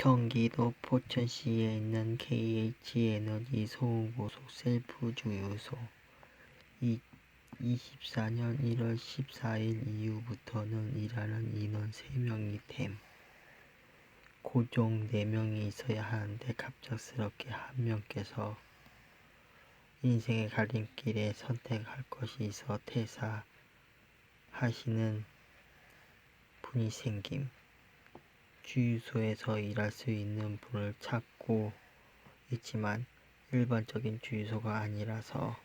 경기도 포천시에 있는 KH에너지 소음고속 셀프 주유소 24년 1월 14일 이후부터는 일하는 인원 3명이 됨. 고정 4명이 있어야 하는데 갑작스럽게 한 명께서 인생의 갈림길에 선택할 것이 있어 퇴사하시는 분이 생김. 주유소에서 일할 수 있는 분을 찾고 있지만 일반적인 주유소가 아니라서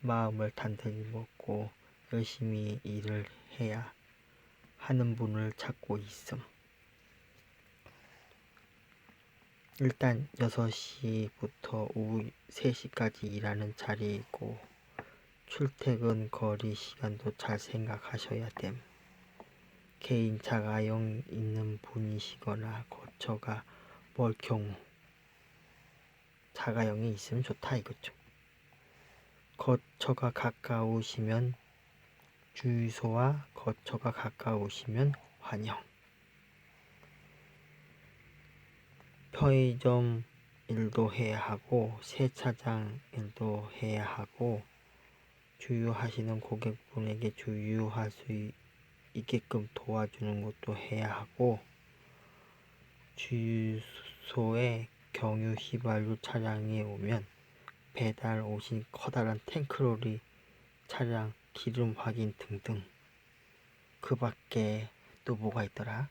마음을 단단히 먹고 열심히 일을 해야 하는 분을 찾고 있음. 일단 6시부터 오후 3시까지 일하는 자리이고 출퇴근 거리 시간도 잘 생각하셔야 됨. 개인 자가용 있는 분이시거나 거처가 멀 경우 자가용이 있으면 좋다 이거죠. 거처가 가까우시면 주유소와 거처가 가까우시면 환영. 편의점 일도 해야 하고 세차장 일도 해야 하고 주유하시는 고객분에게 주유할 수 있- 있게끔 도와주는 것도 해야 하고 주유소에 경유 휘발유 차량이 오면 배달 오신 커다란 탱크로리 차량 기름 확인 등등 그 밖에 또 뭐가 있더라?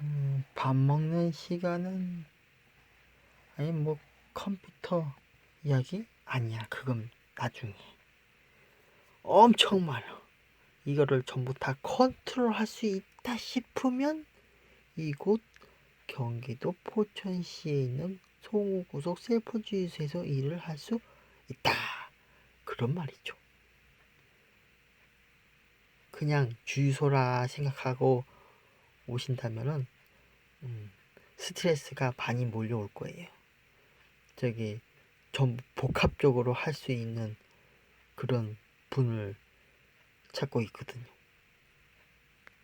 음, 밥 먹는 시간은 아니 뭐 컴퓨터 이야기? 아니야 그건 나중에. 엄청 많아. 이거를 전부 다 컨트롤 할 수 있다 싶으면 이곳 경기도 포천시에 있는 송호구속 셀프주유소에서 일을 할 수 있다. 그런 말이죠. 그냥 주유소라 생각하고 오신다면은 음, 스트레스가 많이 몰려올 거예요. 저기 전부 복합적으로 할 수 있는 그런 분을 찾고 있거든요.